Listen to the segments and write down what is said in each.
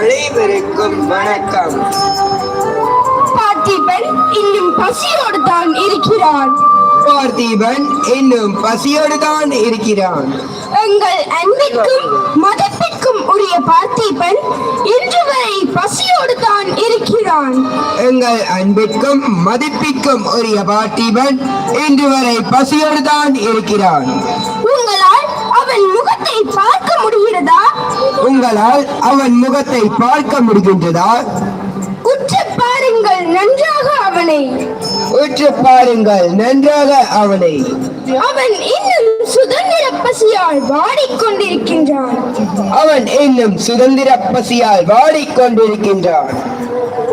அனைவருக்கும் வணக்கம். பார்த்திபன் இன்னும் பசியோடு தான் இருக்கிறான். பார்த்திபன் இன்னும் பசியோடு தான் இருக்கிறான். எங்கள் அன்பிற்கும் மதப்பிற்கும் உரிய பார்த்திபன் இன்று வரை பசியோடு தான் இருக்கிறான். எங்கள் அன்பிற்கும் மதிப்பிற்கும் உரிய பார்த்திபன் இன்று வரை பசியோடு தான் இருக்கிறான். உங்களால் அவன் முகத்தை பார்க்க முடிகிறதா? உங்களால் அவன் முகத்தை பார்க்க முடிகின்றதா? உற்று பாருங்கள் நன்றாக அவனை. உற்று பாருங்கள் நன்றாக அவனை அவன் இன்னும் சுதந்திர பசியால் வாடிக்கொண்டிருக்கின்றான். அவன் இன்னும் சுதந்திர பசியால் வாடிக்கொண்டிருக்கின்றான்.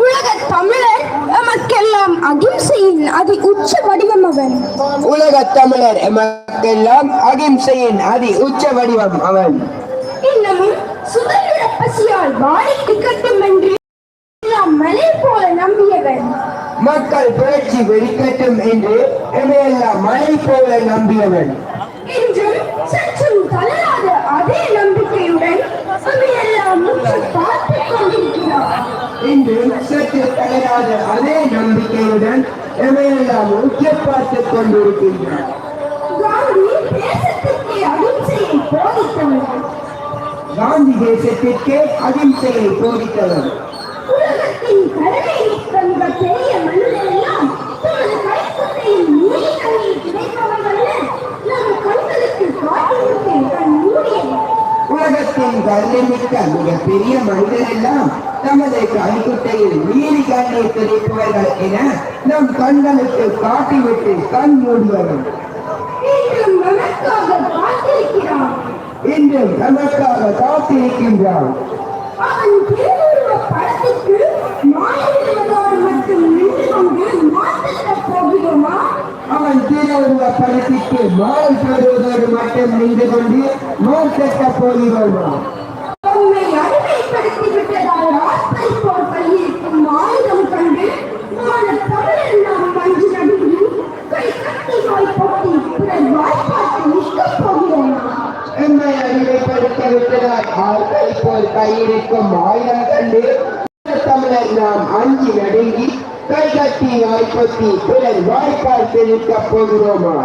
உலக தமிழர் எமக்கெல்லாம் அகிம்சையின் அதி உச்ச வடிவம் அவன். உலக தமிழர் எமக்கெல்லாம் அகிம்சையின் அதி உச்ச வடிவம் அவன். இன்னமும் சுதந்திர பசியால் வாடிக்கட்டும் என்று எல்லாம் மலை போல நம்பியவன். மக்கள் புரட்சி வெடிக்கட்டும் என்று எமையெல்லாம் மழை போல நம்பியவன். இன்றும் சற்றும் தளராத அதே நம்பிக்கையுடன் அவையெல்லாம் முற்று பார்த்துக் கொண்டிருக்கிறார். இன்று சற்று தளராத அதே நம்பிக்கையுடன் எமையெல்லாம் உற்று பார்த்துக் கொண்டிருக்கின்றான் காந்தி தேசத்திற்கு அகிம்சையை போதித்தவன் காந்தி தேசத்திற்கே அகிம்சையை போதித்தவன் உலகத்தின் கருணை மிக்க மிக பெரிய மனிதரெல்லாம் தமது கைக்குட்டையில் நீர் தண்ணீர் கிடைப்பவர்கள் நம் கண்களுக்கு காட்டிவிட்டு கண் மூடியது உலகத்தின் கருணைமிக்க மிக பெரிய மனிதர் எல்லாம் தமது கைக்குட்டையில் நீதி கண்ணீர் கிடைப்பவர்கள் என நம் கண்களுக்கு காட்டிவிட்டு கண் மூடுவர்கள் இன்றும் நமக்காக காத்திருக்கின்றான். அவன் திருவுருவ படத்துக்கு மாயவிடுவதோடு மட்டும் நின்று கொண்டு மாற்றிட போகிறோமா அவன் திருவுருவ படத்திற்கு மால் போடுவதோடு மட்டும் நின்று கொண்டு நோய் கட்ட போகிறோமா உண்மை அடிமைப்படுத்தி விட்டதால் ஆஸ்பரிப்போர் கையிருக்கும் ஆயுதம் கண்டு மான தமிழர் நாம் மஞ்சு நடுங்கி கை கட்டி நோய் போட்டி பிறர் வாய்ப்பாட்டு நிற்கப் போகிறோமா எம்மை அடிமைப்படுத்த விட்டதால் ஆள் கை போல் கையிருக்கும் ஆயுதம் கண்டு தமிழர் நாம் அஞ்சி நடுங்கி கை கட்டி வாய்ப்பத்தி பிறர் வாய்ப்பால் தெரிவிக்கப் போகிறோமா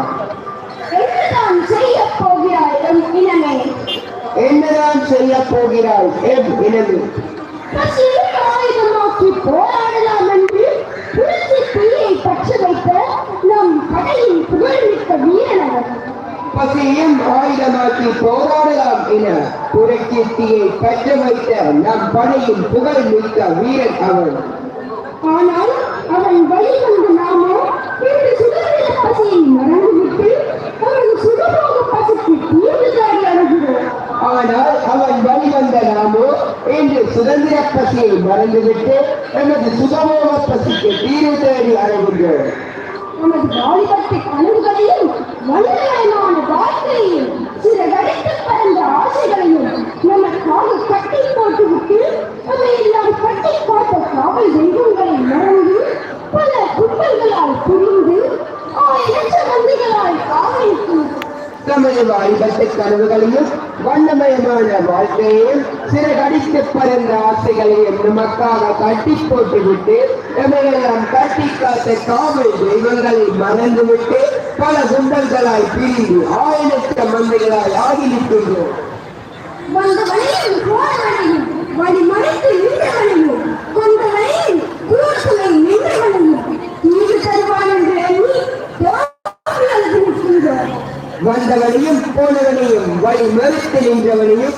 என்னதான் செய்ய போகிறாய் எம் இனமே என்னதான் செய்ய போகிறாய்? பசியும் ஆயுதமாக்கி போராடலாம் என்று புரட்சி தீயை பற்ற வைத்த நம் படையின் புகழ்மிக்க வீரனவர் பசியும் ஆயுதமாக்கி போராடலாம் என புரட்சியை பற்ற வைத்த நம் படையின் புகழ் மிக்க வீரன் அவன். ஆனால் அவன் வழி வந்து நாமோ? இன்று சுதந்திர பசியை மறந்துவிட்டு ஆனால் அவன் வழிவந்த நாமோ இன்று சுதந்திர பசியை மறந்துவிட்டு எமது சுகமோக பசிக்கு தீர்வு தேடி அடைகின்றோம் நமது வாலிபத்தை கனவுகளையும் வாழ்க்கையையும் சில கடித்து பறந்த ஆசைகளையும் நமக்காக கட்டி போட்டுவிட்டு அவையெல்லாம் கட்டி போட்ட காவல் தெய்வங்களை மறந்து பல கும்பல்களால் புரிந்து ஆயிரச்ச மந்திகளால் காவலுக்கு வாலிபத்து கனவுகளையும் வண்ணமயமான வாழ்க்கையையும் சில கடித்து பறந்த ஆசைகளையும் நமக்காக கட்டி போட்டுவிட்டு எமையெல்லாம் கட்டி காத்த காவல் தெய்வங்களை மறந்துவிட்டு பல கும்பல்களாய் பிரிந்து ஆயிரத்த மந்தைகளாய் ஆகிவிட்டுள்ளோம் நிற்கின்றோம் வந்த வழியில் போனவனையும் வழி மறைத்து நின்றவனையும் வழியும் வழியில் குருசுமை நின்றவனையும் தீர்வு தருவான் என்று எண்ணி தோல்வி அழுது நிற்கின்றோம் வந்தவனையும் போனவனையும் வழி மறுத்து நின்றவனையும்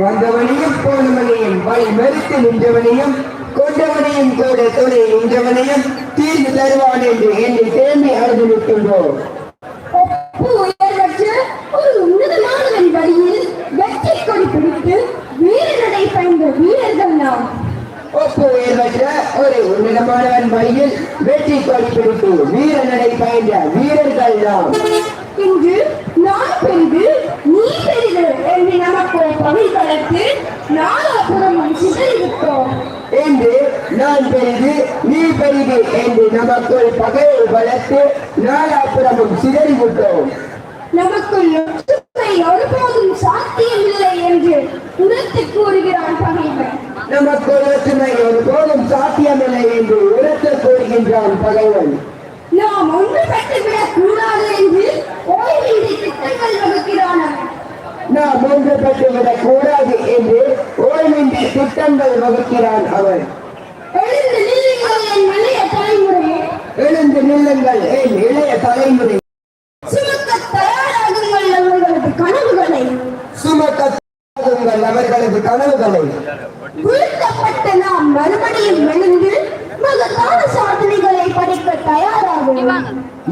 வந்தவனையும் போனவனையும் வழி மறுத்து நின்றவனையும் கொண்டவனையும் கூட துணை நின்றவனையும் தீர்வு தருவான் என்று என்னை ஒப்பு உயர்வற்ற ஒரு உன்னதமானவன் வழியில் வெற்றி கொடி பிடித்து வீரநடை பயின்ற வீரர்கள் நாம். ஒப்பு உயர்வற்ற ஒரு உன்னதமானவன் வழியில் வெற்றி கொடி பிடித்து வீர நடை பயின்ற வீரர்கள் நாம். இன்று நான் பெரிது என்று நமக்கு பகை வளர்த்து நாலாபுரம் சிதறிவிட்டோம் என்று நான் பெரிது நீ பெரிது என்று நமக்குள் பகையை வளர்த்து நாலாபுரமும் சிதறிவிட்டோம் நமக்குள் ஒற்றுமை ஒருபோதும் சாத்தியமில்லை என்று உரத்து கூறுகிறான் பகைவன். நமக்கு ஒற்றுமை ஒருபோதும் சாத்தியமில்லை என்று உரத்து கூறுகின்றான் பகைவன். நாம் ஒன்றுபட்டு விடக் கூடாது என்று ஓய்வின்றி திட்டங்கள் வகுக்கிறான். நாம் ஒன்றுபட்டு விடக் கூடாது என்று ஓய்வின்றி திட்டங்கள் வகுக்கிறான் அவன். எழுந்து நில்லுங்கள் என் இளைய தலைமுறை. அவர்களது கனவுகளை. வீழ்த்தப்பட்ட நாம் மறுபடியும் எழுந்து மகத்தான சாதனைகளை படைக்க தயாராகும்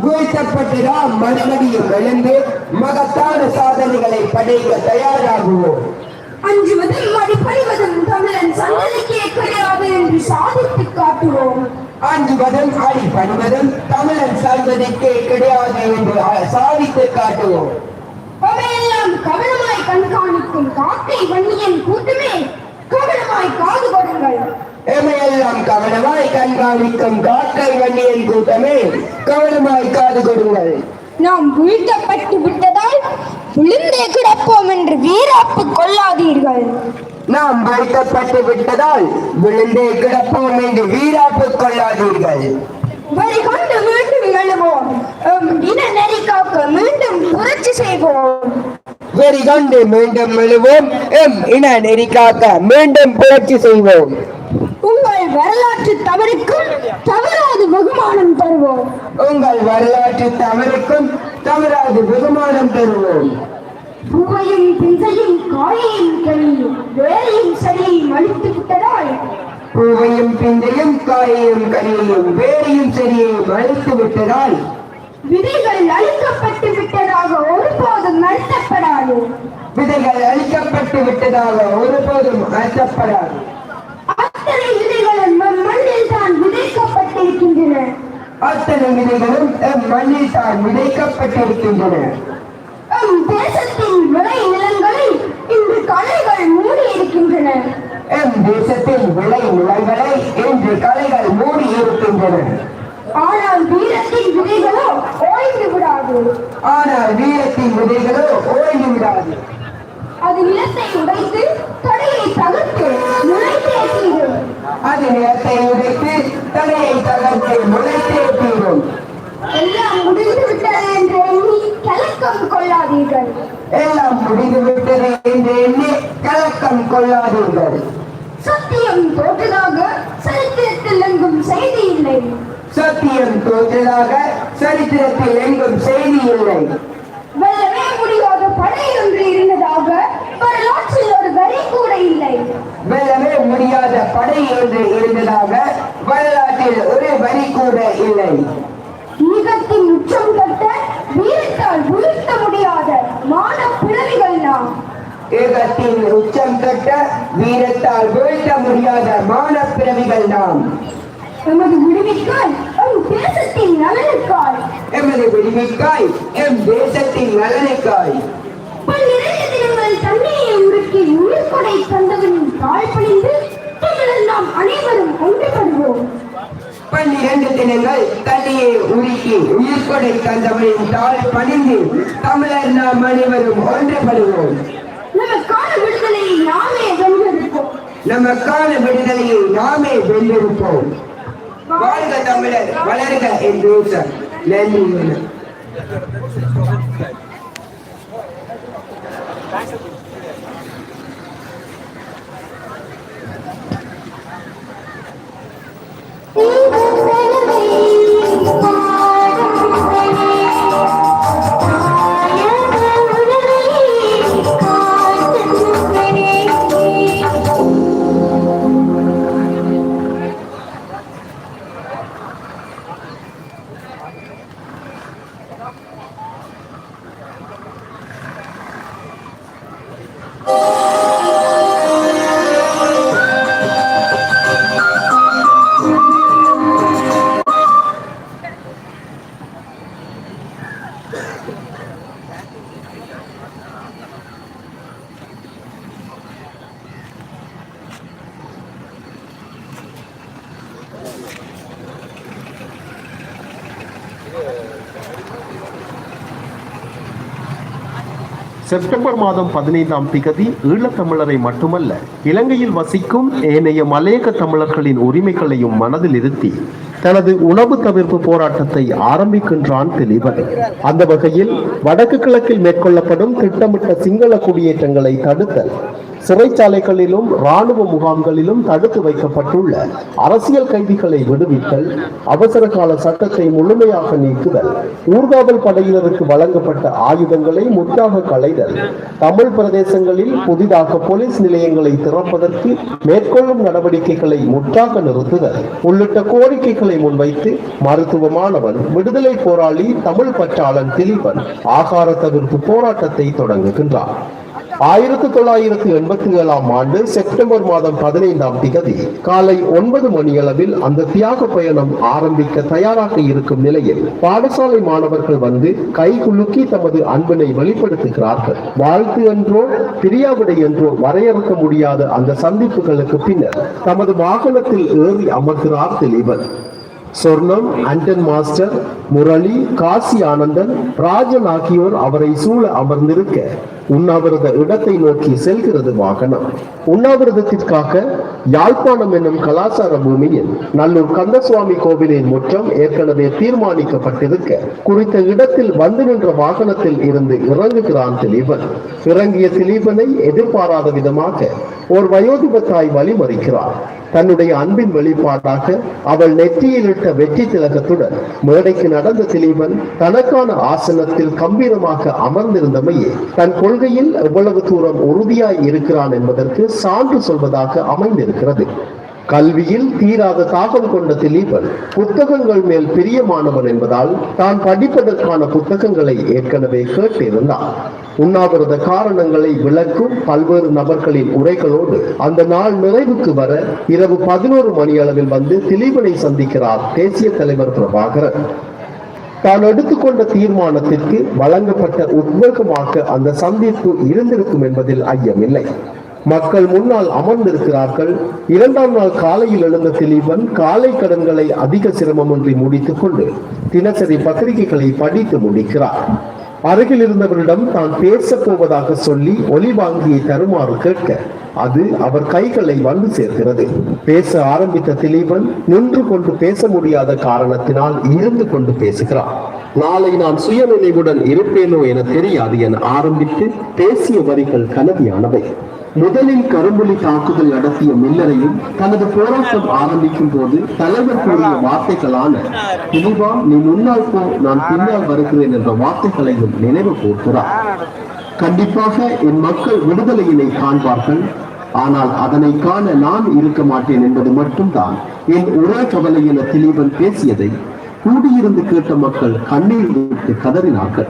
வீழ்த்தப்பட்டு நாம் மறுபடியும் எழுந்து மகத்தான சாதனைகளை படைக்க தயாராகுவோம். அஞ்சுவதும் அடிப்படைவதும் தமிழன் சந்ததிக்கே கிடையாது என்று சாதித்து காட்டுவோம். அஞ்சுவதும் அடி பணிவதும் தமிழன் சந்ததிக்கே கிடையாது என்று சாதித்து காட்டுவோம். அவையெல்லாம் கவனமாய் கண்காணிக்கும் காக்கை வன்னியன் கூட்டமே கவனமாய் காது கொடுங்கள். எமையெல்லாம் கவனமாய் கண்காணிக்கும் காக்கை வண்டியின் கூட்டமே கவனமாய் காது கொடுங்கள். நாம் வீழ்த்தப்பட்டு விட்டதால் விழுந்தே கிடப்போம் என்று வீராப்பு கொள்ளாதீர்கள். நாம் வருத்தப்பட்டு விட்டதால் விழுந்தே கிடப்போம் என்று வீராப்பு கொள்ளாதீர்கள். வரி கொண்டு மீண்டும் எழுவோம். இன நெறி காக்க மீண்டும் புரட்சி செய்வோம். வெறி கொண்டு மீண்டும் எழுவோம். எம் இன நெறி காக்க மீண்டும் புரட்சி செய்வோம். உங்கள் வரலாற்று தவறுக்கும் தவறாது வெகுமானம் தருவோம். உங்கள் வரலாற்று தவறுக்கும் தவறாது வெகுமானம் தருவோம். பூவையும் பிஞ்சையும் காயையும் கனியும் வேலையும் சரியையும் அழித்து விட்டதால் பூவையும் பிந்தையும் காயையும் கனியையும் வேரையும் செடியையும் அழித்து விட்டதால் விதைகள் அழிக்கப்பட்டு விட்டதாக ஒருபோதும் நடத்தப்படாது விதைகள் அழிக்கப்பட்டு விட்டதாக ஒருபோதும் அழுத்தப்படாது அத்தனை விதைகளும் நம் மண்ணில் தான் விதைக்கப்பட்டிருக்கின்றன. அத்தனை விதைகளும் எம் மண்ணில் தான் விதைக்கப்பட்டிருக்கின்றன. நம் தேசத்தின் விளை நிலங்களை இன்று களைகள் மூடி இருக்கின்றன எம் தேசத்தில் விளை நிலங்களை இன்று கலைகள் மூடி இருக்கின்றன ஆனால் வீரத்தின் விதைகளோ ஓய்ந்து விடாது. ஆனால் வீரத்தின் விதைகளோ ஓய்ந்து விடாது. அது நிலத்தை உடைத்து தடையை தகர்த்து அது நிலத்தை உடைத்து தலையை தகர்த்து முளைத்தே தீரும். எல்லாம் முடிந்து விட்டது என்று எண்ணி கலக்கம் கொள்ளாதீர்கள். எல்லாம் முடிந்து விட்டது என்று எண்ணி கலக்கம் கொள்ளாதீர்கள். சத்தியம் தோற்றதாக சரித்திரத்தில் எங்கும் செய்தி இல்லை. சத்தியம் தோற்றதாக சரித்திரத்தில் எங்கும் செய்தி இல்லை. வெல்லவே முடியாத படை ஒன்று இருந்ததாக வரலாற்றில் ஒரு வரி கூட இல்லை வெல்லவே முடியாத படை ஒன்று இருந்ததாக வரலாற்றில் ஒரு வரி கூட இல்லை ஈகத்தின் உச்சம் கட்ட வீரத்தால் வீழ்த்த முடியாத மான பிறவிகள் நாம். ஏகத்தின் உச்சம் கட்ட வீரத்தால் வீழ்த்த முடியாத மான பிறவிகள் நாம். எமது விடுவிக்கால் எம் தேசத்தின் நலனுக்கால் எமது விடுவிக்காய் எம் தேசத்தின் நலனுக்காய். பன்னிரண்டு தினங்கள் தண்ணியை உருக்கி உயிர்கொடை தந்தவனின் தாழ் பணிந்து தமிழர் நாம் அனைவரும் ஒன்றுபடுவோம் பன்னிரண்டு தினங்கள் தண்ணியை உருக்கி உயிர்கொடை தந்தவனின் தாழ் பணிந்து தமிழர் நாம் அனைவரும் ஒன்றுபடுவோம். நமக்கான விடுதலையை நாமே வென்றெடுப்போம் நமக்கான விடுதலையை நாமே வென்றிருப்போம். வாழ்க தமிழர் வளர்க என் தேசம். நன்றி வணக்கம். செப்டம்பர் மாதம் பதினைந்தாம் திகதி ஈழத்தமிழரை மட்டுமல்ல இலங்கையில் வசிக்கும் ஏனைய மலையக தமிழர்களின் உரிமைகளையும் மனதில் இருத்தி தனது உணவு தவிர்ப்பு போராட்டத்தை ஆரம்பிக்கின்றான் திலீபன். அந்த வகையில் வடக்கு கிழக்கில் மேற்கொள்ளப்படும் திட்டமிட்ட சிங்கள குடியேற்றங்களை தடுத்தல் சிறைச்சாலைகளிலும் இராணுவ முகாம்களிலும் தடுத்து வைக்கப்பட்டுள்ள அரசியல் கைதிகளை விடுவித்தல் அவசர கால சட்டத்தை முழுமையாக நீக்குதல் ஊர்காவல் படையினருக்கு வழங்கப்பட்ட ஆயுதங்களை முற்றாக களைதல் தமிழ் பிரதேசங்களில் புதிதாக போலீஸ் நிலையங்களை திறப்பதற்கு மேற்கொள்ளும் நடவடிக்கைகளை முற்றாக நிறுத்துதல் உள்ளிட்ட கோரிக்கைகள் கருத்துக்களை முன்வைத்து மருத்துவமானவன் விடுதலை போராளி தமிழ் பற்றாளன் திலீபன் ஆகார தவிர்ப்பு போராட்டத்தை தொடங்குகின்றார். ஆயிரத்தி தொள்ளாயிரத்தி எண்பத்தி ஏழாம் ஆண்டு செப்டம்பர் மாதம் பதினைந்தாம் திகதி காலை ஒன்பது மணியளவில் அந்த தியாக பயணம் ஆரம்பிக்க தயாராக இருக்கும் நிலையில் பாடசாலை மாணவர்கள் வந்து கை குலுக்கி தமது அன்பினை வெளிப்படுத்துகிறார்கள். வாழ்த்து என்றோ பிரியாவிடை என்றோ வரையறுக்க முடியாத அந்த சந்திப்புகளுக்கு பின்னர் தமது வாகனத்தில் ஏறி அமர்கிறார் திலீபன். சொர்ணம் அண்டன் மாஸ்டர் முரளி காசி ஆனந்தன் ராஜன் ஆகியோர் அவரை சூழ அமர்ந்திருக்க. உண்ணாவிரத இடத்தை நோக்கி செல்கிறது வாகனம். உண்ணாவிரதத்திற்காக யாழ்ப்பாணம் என்னும் கலாச்சார பூமியில் நல்லூர் கந்தசுவாமி கோவிலின் முற்றம் ஏற்கனவே தீர்மானிக்கப்பட்டிருக்க குறித்த இடத்தில் வந்து நின்ற வாகனத்தில் இருந்து இறங்குகிறான் திலீபன். இறங்கிய திலீபனை எதிர்பாராத விதமாக ஓர் வயோதிப தாய் வழிமறிக்கிறார். தன்னுடைய அன்பின் வெளிப்பாடாக அவள் நெற்றியில் இட்ட வெற்றி திலகத்துடன் மேடைக்கு நடந்த திலீபன் தனக்கான ஆசனத்தில் கம்பீரமாக அமர்ந்திருந்தமையே தன் கொள்கை கொள்கையில் எவ்வளவு தூரம் உறுதியாய் இருக்கிறான் என்பதற்கு சான்று சொல்வதாக அமைந்திருக்கிறது. கல்வியில் தீராத தாகம் கொண்ட திலீபன் புத்தகங்கள் மேல் பிரியமானவன் என்பதால் தான் படிப்பதற்கான புத்தகங்களை ஏற்கனவே கேட்டிருந்தான். உண்ணாவிரத காரணங்களை விளக்கும் பல்வேறு நபர்களின் உரைகளோடு அந்த நாள் நிறைவுக்கு வர இரவு பதினோரு மணி அளவில் வந்து திலீபனை சந்திக்கிறார் தேசிய தலைவர் பிரபாகரன். தான் எடுத்துக்கொண்ட தீர்மானத்திற்கு வழங்கப்பட்ட உத்வேகமாக அந்த சந்திப்பு இருந்திருக்கும் என்பதில் ஐயமில்லை. மக்கள் முன்னால் அமர்ந்திருக்கிறார்கள். இரண்டாம் நாள் காலையில் எழுந்த திலீபன் காலை கடன்களை அதிக சிரமமின்றி முடித்துக் கொண்டு தினசரி பத்திரிகைகளை படித்து முடிக்கிறார். அருகில் இருந்தவரிடம் தான் பேசப் போவதாக சொல்லி ஒலி வாங்கியை தருமாறு கேட்க அது அவர் கைகளை வந்து சேர்க்கிறது. பேச ஆரம்பித்த திலீபன் நின்று கொண்டு பேச முடியாத காரணத்தினால் இருந்து கொண்டு பேசுகிறார் நாளை நான் சுயநினைவுடன் இருப்பேனோ என தெரியாது என ஆரம்பித்து பேசிய வரிகள் கனவியானவை முதலில் கரும்புலி தாக்குதல் நடத்திய மில்லரையும் தனது போராட்டம் ஆரம்பிக்கும் போது தலைவர் கூறிய வார்த்தைகளான திலீபா நீ முன்னால் போ நான் பின்னால் வருகிறேன் என்ற வார்த்தைகளையும் நினைவு கூர்கிறார். கண்டிப்பாக என் மக்கள் விடுதலையினை காண்பார்கள். ஆனால் அதனை காண நான் இருக்க மாட்டேன் என்பது மட்டும்தான் என் ஒரே கவலை என திலீபன் பேசியதை கூடியிருந்து கேட்ட மக்கள் கண்ணீர் விட்டு கதறினார்கள்.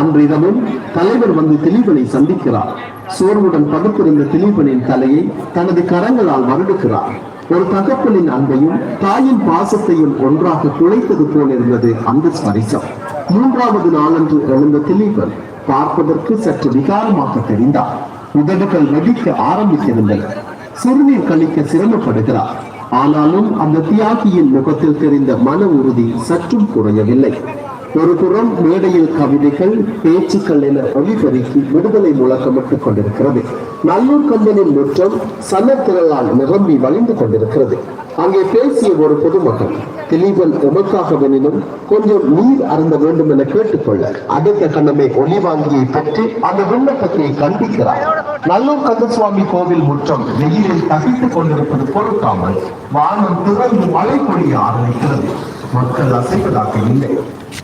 அன்றிரவும் தலைவர் வந்து திலீபனை சந்திக்கிறார். சோர்வுடன் படுத்திருந்த திலீபனின் தலையை தனது கரங்களால் வருடுகிறார். ஒரு தகப்பனின் அன்பையும் தாயின் பாசத்தையும் ஒன்றாக குழைத்தது போல் இருந்தது அந்த ஸ்பரிசம். மூன்றாவது நாளன்று எழுந்த திலீபன் பார்ப்பதற்கு சற்று விகாரமாக தெரிந்தார். உதடுகள் நடிக்க ஆரம்பித்திருந்தன. சிறுநீர் கழிக்க சிரமப்படுகிறார். ஆனாலும் அந்த தியாகியின் முகத்தில் தெரிந்த மன உறுதி சற்றும் குறையவில்லை. ஒரு புறம் மேடையில் கவிதைகள் பேச்சுக்கள் என ஒளிபெருக்கி விடுதலை முழக்கமிட்டுக் கொண்டிருக்கிறது. நல்லூர் கம்பனின் முற்றம் சனத்திரளால் நிரம்பி வழிந்து கொண்டிருக்கிறது. அங்கே பேசிய ஒரு பொதுமக்கள் திலீபன் எமக்காகவெனினும் கொஞ்சம் நீர் அருந்த வேண்டும் என கேட்டுக்கொள்ள அடுத்த கண்ணமே ஒளி வாங்கியை பெற்று அந்த விண்ணப்பத்தை கண்டிக்கிறார். நல்லூர் கந்தசுவாமி கோவில் முற்றம் வெயிலில் தகித்துக் கொண்டிருப்பது பொறுக்காமல் வானம் திறந்து மழை பொழிய ஆரம்பிக்கிறது. மக்கள் அசைவதாக இல்லை.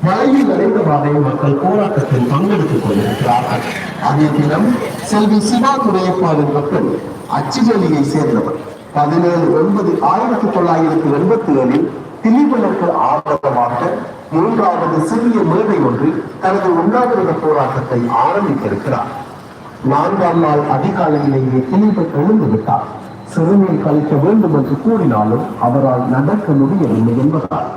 மழையில் நடைந்தவாறே மக்கள் போராட்டத்தில் பங்கெடுத்துக் கொண்டிருக்கிறார்கள். அதே தினம் செல்வி சிவா துரையப்பாவின் மக்கள் அச்சுவேலியை சேர்ந்தவர். பதினேழு ஒன்பது ஆயிரத்தி தொள்ளாயிரத்தி எண்பத்தி ஏழில் திலீபனுக்கு ஆதரவாக மூன்றாவது சிறிய மேடை ஒன்றில் தனது உண்ணாவிரத போராட்டத்தை ஆரம்பித்திருக்கிறார். நான்காம் நாள் அதிகாலையிலேயே திலீபன் எழுந்து விட்டார் சிறுமியை கழிக்க வேண்டும் என்று கூறினாலும் அவரால் நடக்க முடியவில்லை என்பதால்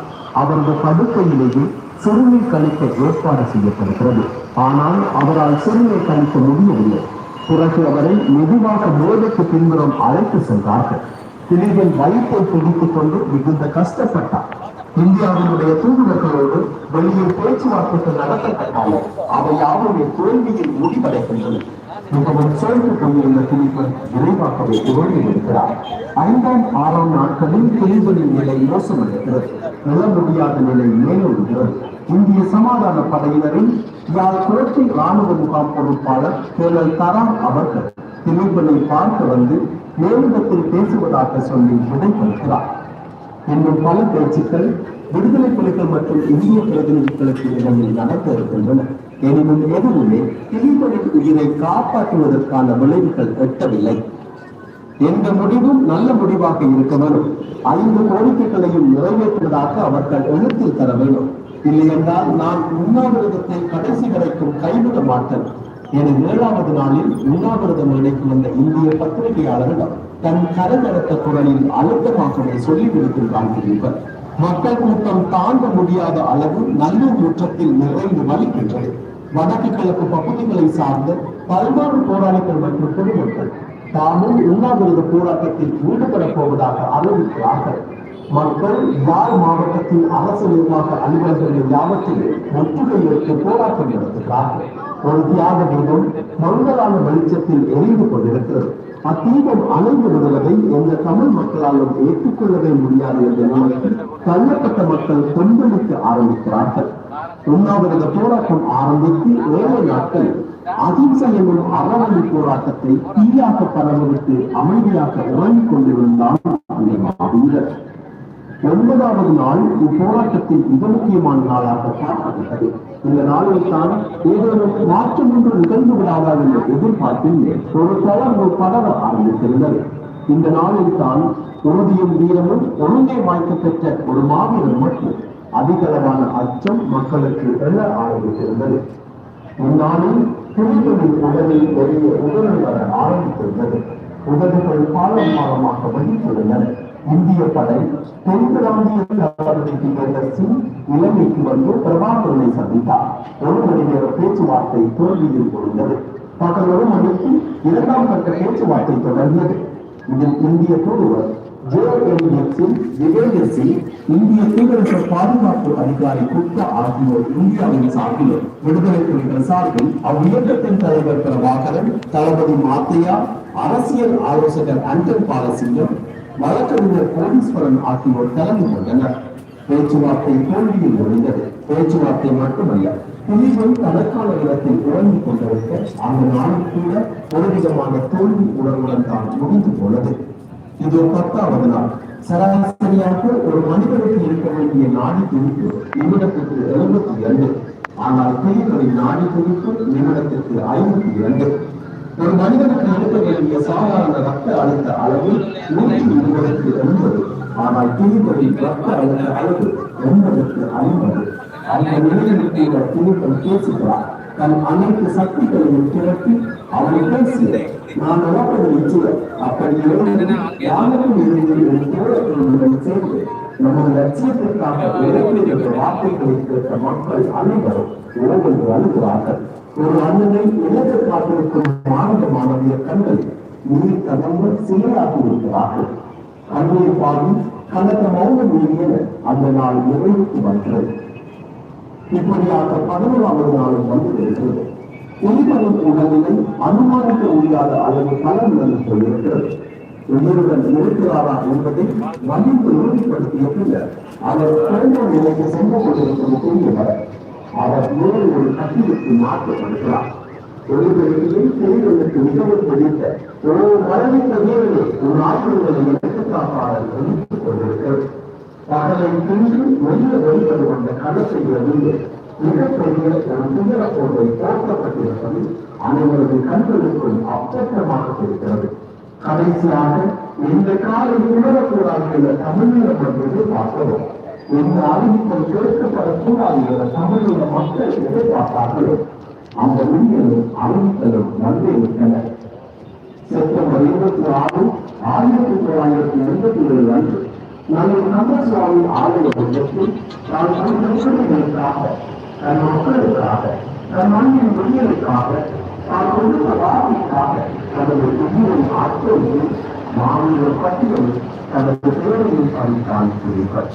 அவரது படுக்கையிலேயே சிறுமி கழிக்க ஏற்பாடு செய்யப்படுகிறது. ஆனால் அவரால் சிறுமியை கழிக்க முடியவில்லை. பிறகு அவரை மெதுவாக போதைக்கு பின்புறம் அழைத்து சென்றார்கள். திலீபன் வயிற்றை பிடித்துக் கொண்டு மிகுந்த கஷ்டப்பட்டார். இந்தியாவினுடைய தூதுவர்களோடு வெளியே பேச்சுவார்த்தைகள் நடத்தப்பட்டாலும் அவை யாவுமே தோல்வியில் முடிவடைகின்றன? மிகவும் சோர்ந்து கொண்டிருந்த பிலிப்பர் விரைவாகவே துவங்கி இருக்கிறார் ஐந்தாம் ஆறாம் நாட்களில் திலீபனின் நிலை மோசமடைகிறது. எழ முடியாத நிலை மேலோடுகிறது. இந்திய சமாதான படையினரின் யாழ் புரட்சி ராணுவ முகாம் பொறுப்பாளர் கேரள் தராம் அவர்கள் திலீபனை பார்க்க வந்து மேலிடத்தில் பேசுவதாக சொல்லி விடைபெறுகிறார் இன்னும் பல பேச்சுக்கள் விடுதலை புலிகள் மற்றும் இந்திய பிரதிநிதிகளுக்கு இடையில் நடக்க இருக்கின்றன எனினும் எதுவுமே திலீபனின் உயிரை காப்பாற்றுவதற்கான விளைவுகள் எட்டவில்லை. எந்த முடிவும் நல்ல முடிவாக இருக்க வேண்டும். ஐந்து கோரிக்கைகளையும் நிறைவேற்றுவதாக அவர்கள் எழுத்தில் தர வேண்டும். இல்லையென்றால் நான் உண்ணாவிரதத்தை கடைசி வரைக்கும் கைவிட மாட்டேன். என ஏழாவது நாளில் உண்ணாவிரதம் நினைக்கும் வந்த இந்திய பத்திரிகையாளரிடம் தன் கரநடத்த குரலில் அழுத்தமாகவே கொடுத்திருக்கான் திலீபன் மக்கள் கூட்டம் தாங்க முடியாத அளவு நல்லூர் முற்றத்தில் நிறைந்து வலிக்கின்றது. வடக்கு கிழக்கு பகுதிகளை சார்ந்த பல்வேறு போராளிகள் மற்றும் பொதுமக்கள் தாமும் உண்ணாவிரத போராட்டத்தில் ஈடுபடப் போவதாக அறிவிக்கிறார்கள். மக்கள் யாழ் மாவட்டத்தின் அரசு நிர்வாக அலுவலகங்கள் யாவற்றிலும் முற்றுகையிட்டு போராட்டம் நடத்துகிறார்கள். ஒரு தியாக தீபம் மங்களான வெளிச்சத்தில் எரிந்து கொண்டிருக்கிறது. அத்தீபம் அலைந்து விடுவதை எந்த தமிழ் மக்களாலும் ஏற்றுக்கொள்ளவே முடியாது என்ற தள்ளப்பட்ட மக்கள் கொந்தளிக்க ஆரம்பிக்கிறார்கள். உண்ணாவிரத போராட்டம் ஆரம்பித்து ஏழு நாட்கள் அகிம்சை என்னும் அறவழி போராட்டத்தை தீயாக பரவவிட்டு அமைதியாக உறங்கிக் கொண்டிருந்தான் அந்த மாவீரர். ஒன்பதாவது நாள் இப்போராட்டத்தின் மிக முக்கியமான நாளாக பார்க்கப்பட்டது இந்த நாளில் தான் ஏதோ மாற்றம் ஒன்று நிகழ்ந்து விடாதா என்ற எதிர்பார்ப்பில் ஒரு தளர்வு படர ஆரம்பித்திருந்தது. இந்த நாளில் தான் உறுதியும் வீரமும் ஒழுங்கை வாய்க்க பெற்ற ஒரு மாவீரர் மட்டும் அதிகளவான அச்சம் மக்களுக்கு எழ ஆரம்பித்திருந்தது. இந்நாளில் திருப்பதின் உடலில் ஒரே உடல் வர ஆரம்பித்திருந்தது. உதடுகள் பாலம் பாலமாக வகித்திருந்தன. இந்திய படை தென்பிராந்திய நடவடிக்கை சேர்ந்த சிங் இலங்கைக்கு வந்து பிரபாகரனை சந்தித்தார். ஒரு மணி நேர பேச்சுவார்த்தை தோல்வியில் முடிந்தது பகல் ஒரு மணிக்கு இரண்டாம் கட்ட பேச்சுவார்த்தை தொடர்ந்தது. இதில் இந்திய தூதுவர் சிங் இந்திய தூதரக பாதுகாப்பு அதிகாரி குப்தா ஆகியோர் இந்தியாவின் சார்பில் விடுதலை புலிகள் சார்பில் அவ்வியக்கத்தின் தலைவர் பிரபாகரன் தளபதி மாத்தையா அரசியல் ஆலோசகர் அண்டன் பாலசிங்கம் வழக்கறிஞர் கோடீஸ்வரன் ஆகியோர் கலந்து கொண்டனர். பேச்சுவார்த்தை தோல்வியில் முடிந்தது பேச்சுவார்த்தை மட்டுமல்ல புலிகள் தனக்கான இடத்தில் உறங்கிக் கொண்டிருக்க அந்த நாள் கூட ஒரு விதமான தோல்வி உணர்வுடன் தான் முடிந்து போனது. இது பத்தாவது நாள். சராசரியாக ஒரு மனிதனுக்கு இருக்க வேண்டிய நாடி துடிப்பு நிமிடத்திற்கு எழுபத்தி இரண்டு. ஆனால் புலிகளின் நாடி துடிப்பு நிமிடத்திற்கு ஐம்பத்தி இரண்டு. ஒரு மனிதனுக்கு இருக்க வேண்டிய சாதாரண ரத்த அழுத்த அளவு நூற்றி இருபதுக்கு எண்பது ஆனால் புலிகளின் ரத்த அழுத்த அளவு எண்பதுக்கு ஐம்பது. அந்த நிலையில் பேசுகிறார். தன் அனைத்து சக்திகளையும் திரட்டி அவனை பேசிய நான் நடப்பது நிச்சயம் அப்படி யாருக்கும் இருந்து தோழர்களுடன் சேர்ந்து நமது லட்சியத்திற்காக என்ற வார்த்தைகளை கேட்ட மக்கள் அனைவரும் ஓவென்று அழுகிறார்கள். ஒரு அண்ணனை இழந்து காத்திருக்கும் மாணவ மாணவிய கண்கள் நீர் கதம்ப சிலையாகி இருக்கிறார்கள் கண்ணீர் பாடி கலந்த மௌன மீறிய அந்த நாள் நிறைவுக்கு வந்தது. இப்படியாக பதினோராவது நாளும் வந்து இருக்கிறது உயிரின் உடல்நிலை அனுமானிக்க முடியாத அளவு பலனுடன் இருக்கிறது உயிருடன் இருக்கிறாரா என்பதை மகிழ்ந்து உறுதிப்படுத்திய பின்னர் அவர் குறைந்த நிலைக்கு சென்று கொண்டிருப்பது தெரியவர் அவர் வேறு ஒரு கட்டிடத்தை மாற்றப்படுகிறார் ஒளிபெருக்கிலே தேர்தலுக்கு மிகவும் பிடித்த ஒரு மரணித்த ஒரு ஆசிரியரை எடுத்துக்காட்டாளர் ஒழித்துக் கொண்டிருக்கிறது. பகலை தின்று வெளிய வெளிப்பது கொண்ட மிகப்பெரிய ஒரு துயர போர்வை அனைவரது கண்களுக்கும் அப்பட்டமாக இருக்கிறது கடைசியாக இந்த காலை உணரக்கூடாது என்ற தமிழீழம் என்பது பார்க்கிறோம். இந்த அறிவிப்பை கேட்கப்படக்கூடாது என்ற தமிழீழ மக்கள் எதிர்பார்த்தார்களோ. அந்த உண்மையும் அறிவித்தலும் வந்து விட்டன செப்டம்பர் இருபத்தி ஆறு ஆயிரத்தி தொள்ளாயிரத்தி எண்பத்தி ஏழு அன்று நாங்கள் கந்தசுவாமி ஆலய மையத்தில் நான் தன் பிரச்சனைகளுக்காக தன் மக்களுக்காக தன் மண்ணின் விடியலுக்காக தான் கொடுத்த வார்த்தைக்காக தனது உயிரை ஆற்றலையும் மாநில பட்டியலும் தனது தேவையும் அளித்தான் குறிப்பார்